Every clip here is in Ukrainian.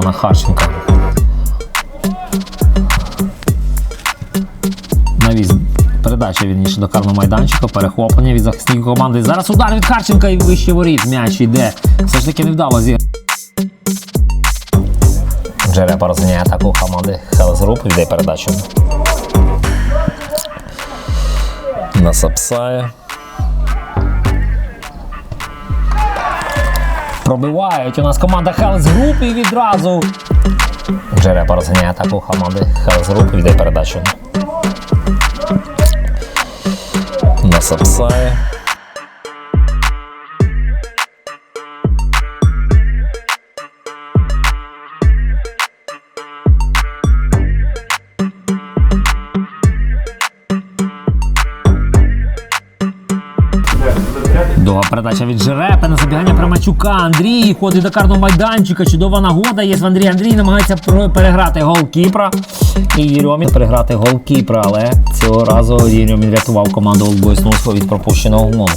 Харченка. Навіз. Передача вірніше до карного майданчика, перехоплення від захисників команди. Зараз удар від Харченка і вище воріт. М'яч йде. Все ж таки невдало зі. Джерепа розганяє атаку команди Хелс Груп. Йде передачу. На Пробивають у нас команда Хелс Груп і відразу. Джерепа розганяє атаку команди Хелс Груп. Йде передачу. На Сапсає. Передача від Жерепи на забігання Примачука. Андрій ходить до карного майданчика. Чудова нагода є в Андрій. Андрій намагається переграти голкіпра. І Єрьомін переграти голкіпра, але цього разу Єрьомін рятував команду Олдбойс Носфо від пропущеного голу.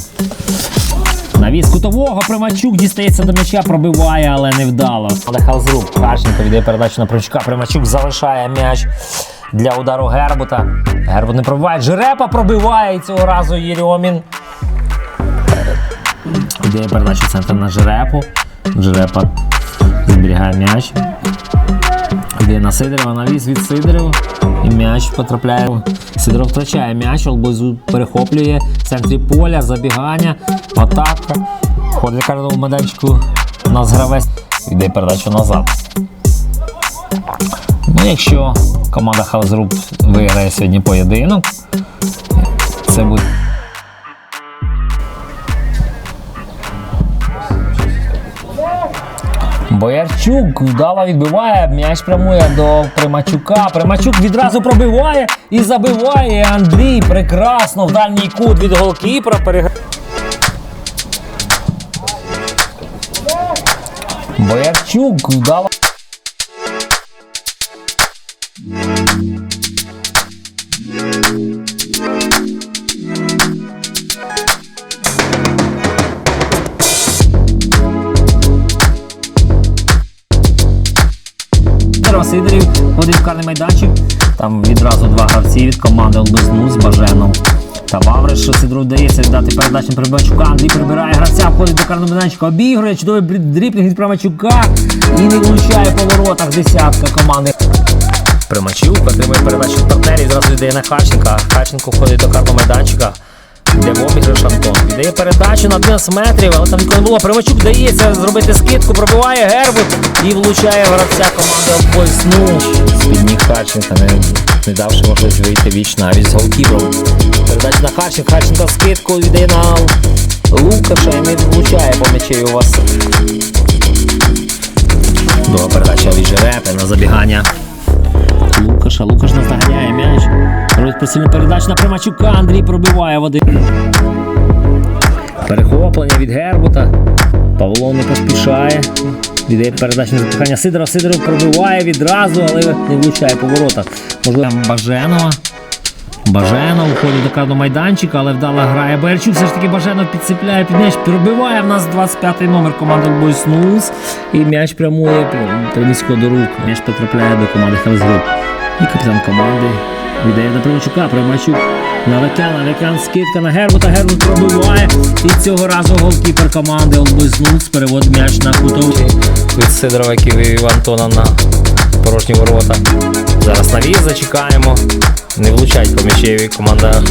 Навіс кутового Примачук дістається до м'яча, пробиває, але не вдало. Але Халзрук Харченко віддає передачу на Примачука. Примачук залишає м'яч для удару Гербута. Гербут не пробиває. Жерепа пробиває і цього разу Єрьомін. Ідея передачі центр на Жерепу. Жерепа зберігає м'яч. Йде на Сидорова, навіс від Сидорова. І м'яч потрапляє. Сидоров втрачає м'яч, Олбозу перехоплює в центрі поля, забігання, атака. Ходить на карному майданчику у нас гравець. Йде передачу назад. Ну, якщо команда Халзруб виграє сьогодні поєдинок, це буде. Боярчук вдало відбиває, м'яч прямує до Примачука. Примачук відразу пробиває і забиває. Андрій прекрасно в дальній кут від голкіпера. Перег... Боярчук вдало. Сидоров Сидорів ходить в карний майданчик. Там відразу два гравці від команди Олбезну з Баженом. Та Вавриш Сидору вдається віддати передачу на Прибачука. Андрій прибирає гравця, входить до карного майданчика, обігрує, чудовий дріплінг від Примачука і не влучає по воротах десятка команди. Примачук отримує передачу партнерів, зразу йде на Харченка. Харченко входить до карного майданчика. Обіграш Антон. Віддає передачу на 11 метрів, але там ніколи не було. Примачук вдається зробити скидку, пробиває Гербут і влучає гравця команди обойсну. З-під Харченка, не, не давши можливість вийти віч навіть з голкіпером. Передача на Харченка, Харченко скидку віддає на Лукаша і не влучає по м'ячі у вас. Друга передача від Жерепи на забігання. Лукаша, Лукаш наздоганяє м'яч. Робить присильну на Примачука. Андрій пробиває води. Перехоплення від Гербута. Павло не поспішає. Віддає передачу на запихання Сидоров. Сидоров пробиває відразу, але не влучає по воротах. Можливо, Баженова. Баженов входить до карного майданчика, але вдало грає Берчук. Все ж таки Баженов підцепляє під м'яч. Пробиває в нас 25-й номер команди Бойс Нус. І м'яч прямує примісько до рук. М'яч потрапляє до команди Хелс Груп. І капітан команди віддає на Примачука. Примачук на Векена. Скидка на Гербута. Гербут пробиває. І цього разу голкіпер команди Олбойс Нус переводить м'яч на кутовий. Від Сидорова, вивів Антона на порожні ворота. Зараз навіз зачекаємо. Не влучать по м'ячеві команда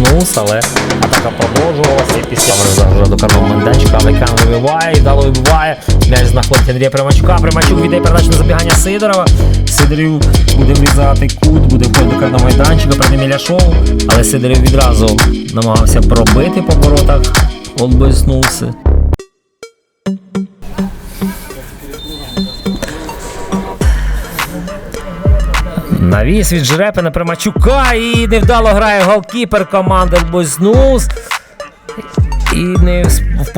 News, але атака продовжувалася і після вже до карного майданчика Американ вибиває, і дало вибиває. М'яч знаходить Андрія Примачука. Примачук віддає передачу на забігання Сидорова. Сидорів буде влізати кут, буде входити до майданчика, ним Іляшов. Але Сидорів відразу намагався пробити по воротах News. Навіс від Жерепи на Примачука і невдало грає голкіпер команди Бознус. І не в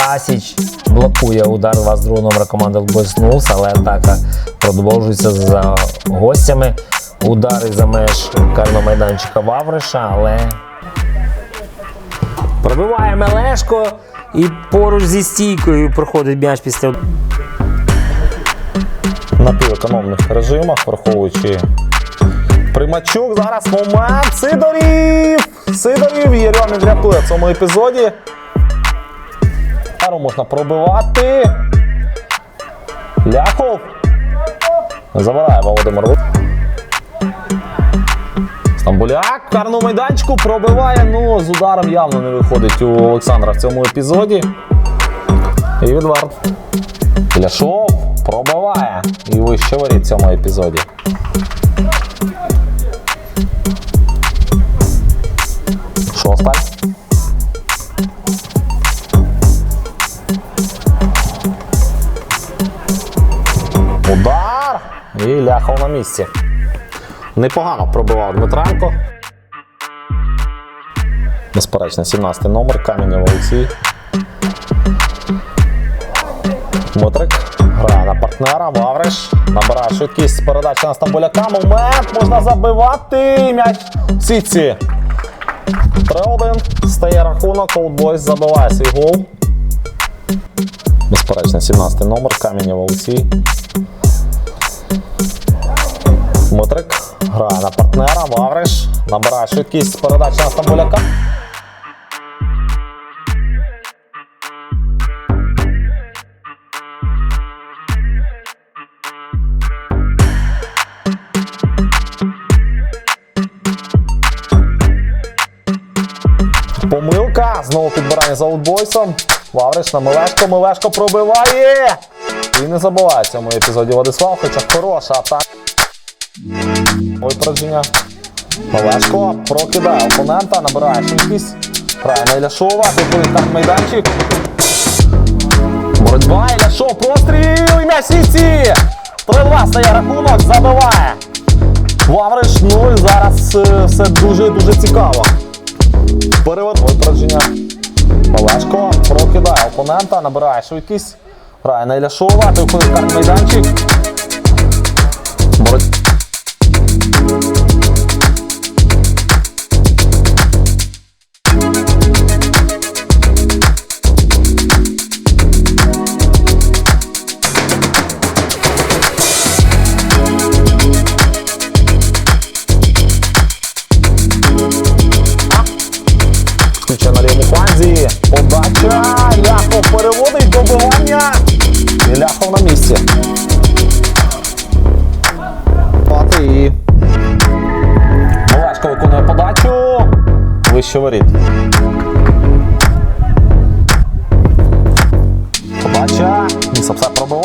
Касіч блокує удар вас другого номера команди Бойснус, але атака продовжується за гостями. Удари за меж карного майданчика Вавриша, але пробиває Мелешко і поруч зі стійкою проходить м'яч після напівекономних режимах, враховуючи примачук. Зараз момент. Сидорів! Сидорів! Єрьомін рятує в цьому епізоді. Пару можна пробивати. Ляхов. Забирає Володимир. Стамбуляк в карному майданчику пробиває, ну з ударом явно не виходить у Олександра в цьому епізоді. І відверт. Ляшов пробиває і вище воріт в цьому епізоді. Ляхав на місці. Непогано пробивав Дмитренко. Безперечно, 17 номер, Кам'янєв Олексій. Дмитрик грає на партнера, Вавриш. Набирає швидкість передачі на Стамбуляка. Момент можна забивати. М'яч в сітці. 3-1. Стає рахунок. Олдбойс забиває свій гол. Безперечно, 17 номер, Кам'янєв Олексій. Вавриш. Набирає швидкість передачі на Стамбуляка. Помилка. Знову підбирання за аутбойсом. Вавриш на Мелешко. Мелешко пробиває. І не забуває в цьому епізоді Владислав, хоча хороша атака. Випередження. Мелешко прокидає опонента, набирає швидкість. На Іляшова, виходить так майданчик. Боротьба, Іляшов, простріл, і м'яч в сітці. 3-2 стає рахунок, забиває. Вавриш 0. Зараз все дуже-дуже цікаво. Перевод випередження. Малешко прокидає опонента, набирає швидкість. Грає на Іляшова, виходить карт майданчик.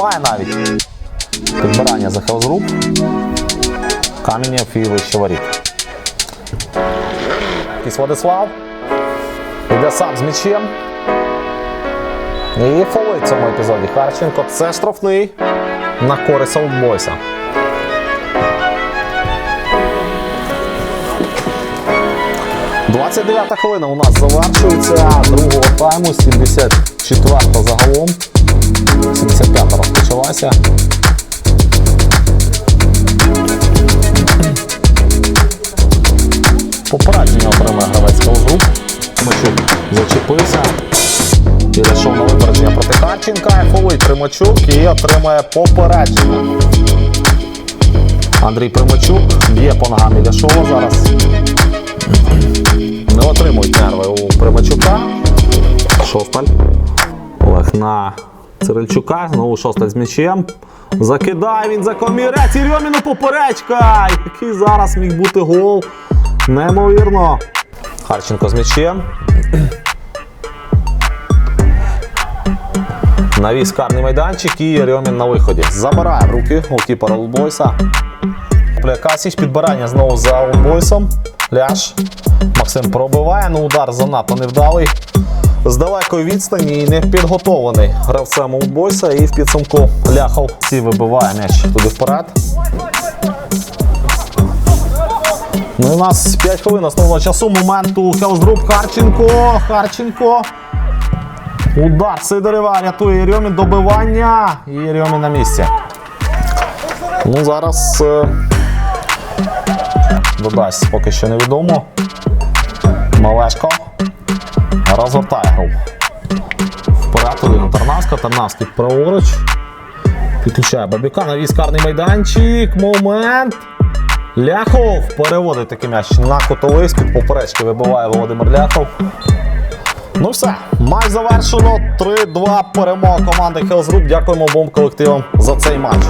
Пробиває навіть. Підбирання за Хелзруб. Камінєв і вище воріт. Кіс Владислав. Йде сам з м'ячем. І фолить в цьому епізоді. Харченко. Це штрафний на користь Олдбойса. Двадцять дев'ята хвилина у нас завершується другого тайму, 74 та загалом. 75 розпочалася. Попередження отримує гравець Калжук. Тимачук зачепився. І зайшов на випередження проти Харченка. Фолить Примачук і отримує попередження. Андрій Примачук б'є по ногам Іляшова зараз. Не отримують нерви у Примачука. Шосталь. Олег на Цирильчука. Знову шосталь з м'ячем. Закидає він за комірець. І Рьоміну поперечка. Який зараз міг бути гол. Неймовірно. Харченко з м'ячем. Навіс карний майданчик і Рьомін на виході. Забирає в руки голкіпера Олдбойса. Касіч підбирання знову за Олдбойсом. Ляш. Максим пробиває, ну удар занадто невдалий. З далекої відстані і не підготовлений гравцем Олдбойса. І в підсумку Ляхов всі вибиває м'яч туди вперед. Ну і у нас 5 хвилин основного часу. Моменту Хелсдруп Харченко. Харченко. Удар Сидорева рятує Єрьомін добивання. І Єрьомін на місці. Ну, зараз е, додасть поки що невідомо. Малешко розвертає гру. Вперед один Тарнавська, Тарнавський праворуч. Підключає Бабюка на військарний майданчик. Момент. Ляхов переводить такий м'яч на котовий з-під поперечки вибиває Володимир Ляхов. Ну все, матч завершено. 3-2 перемога команди Group. Дякуємо обом колективам за цей матч.